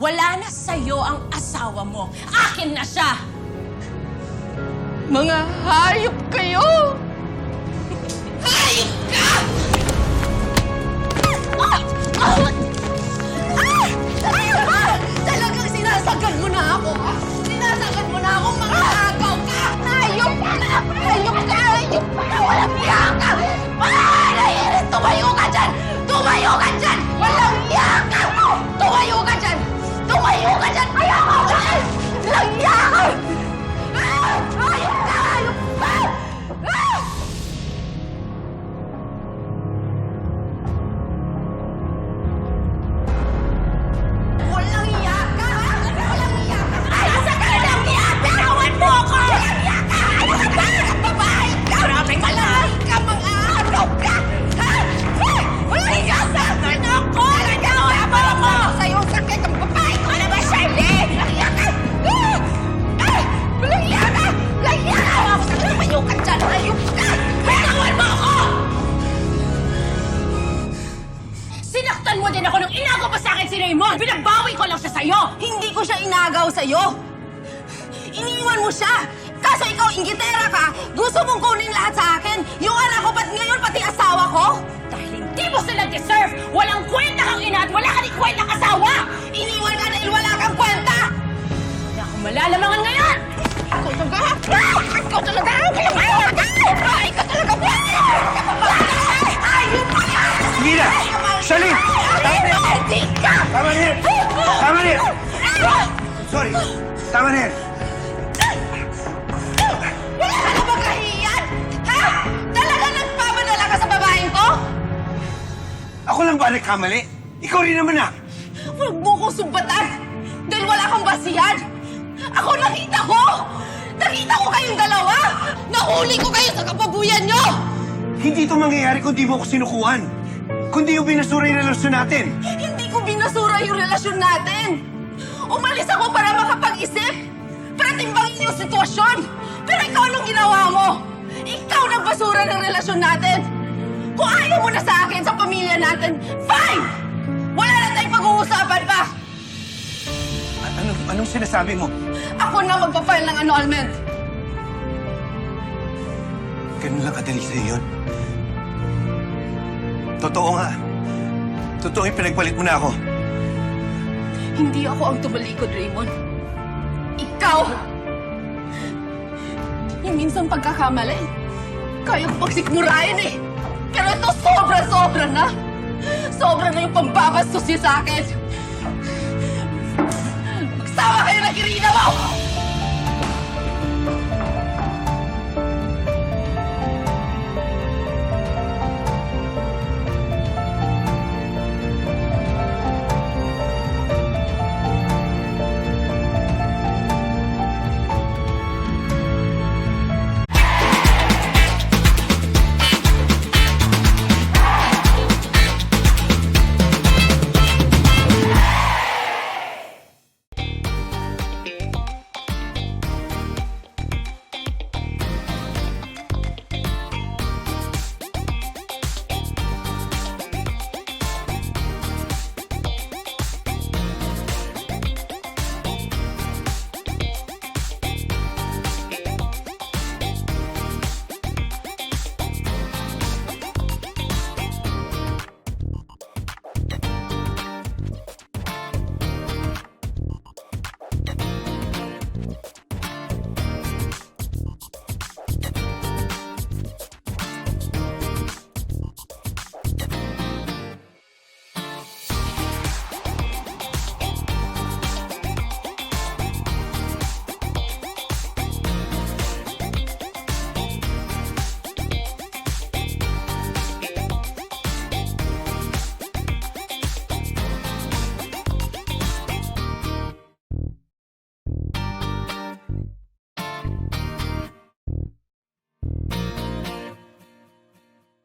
Wala na sa'yo ang asawa mo. Akin na siya! Mga hayop kayo! Hayop ka! Ah! Ah! Ah! Ah! Talagang mo na ako, ha? Mo na ako, mga agaw ka! Hayop ka! Hayop ka! Hayop ka! Walang iya ka! Ah! Naiinis! Tumayo ka dyan! Tumayo ka dyan! Sinaktan mo din ako nung inagaw pa sa akin si Raymond! Binabawi ko lang siya sa'yo! Hindi ko siya inagaw sa'yo! Iniwan mo siya! Kaso ikaw, inggitera ka! Gusto mong kunin lahat sa akin! Yung anak ko, ba't ngayon pati asawa ko? Dahil hindi mo sila deserve! Walang kwenta kang ina at wala ka rin kwentang asawa! Iniwan ka dahil wala kang kwenta! Hindi ako malalamangan ngayon! Ikaw talaga! Ah! Ikaw talaga! Ikaw talaga! Ah! Ikaw talaga! Ayun pa yan! Sige na! Shalin! Hindi ka! Tama na yan! Tama na yan! Sorry! Tama na yan! Wala ka na bang kahiyan? Ha? Talaga nagpapadala ka sa babaeng ko? Ako lang ba nagkamali? Ikaw rin naman ah! Huwag mo kong sumbatan! Dahil wala kang basihan! Ako nakita ko! Nakita ko kayong dalawa! Nahuli ko kayo sa kapabuyan nyo! Hindi ito mangyayari kung di mo ako sinukuhan. Kundi yung binasura yung relasyon natin. Hindi ko binasura yung relasyon natin! Umalis ako para makapag-isip! Para timbangin yung sitwasyon! Pero ikaw anong ginawa mo? Ikaw nagbasura ng relasyon natin! Kung ayaw mo na sa akin, sa pamilya natin, fine! Wala na tayong pag-uusapan pa! A- Ano, anong sinasabi mo? Ako na magpa-file ng annulment! Ganun lang kadali sa'yo yun. Totoo nga. Totoo yung pinagpalit mo na ako. Hindi ako ang tumalikod, Raymond. Ikaw! Yung minsang pagkakamali, kaya ko pagsikmurain eh. Pero ito sobra-sobra na. Sobra na yung pambabastos niya sa akin. Magsawa kayo ng kirina mo!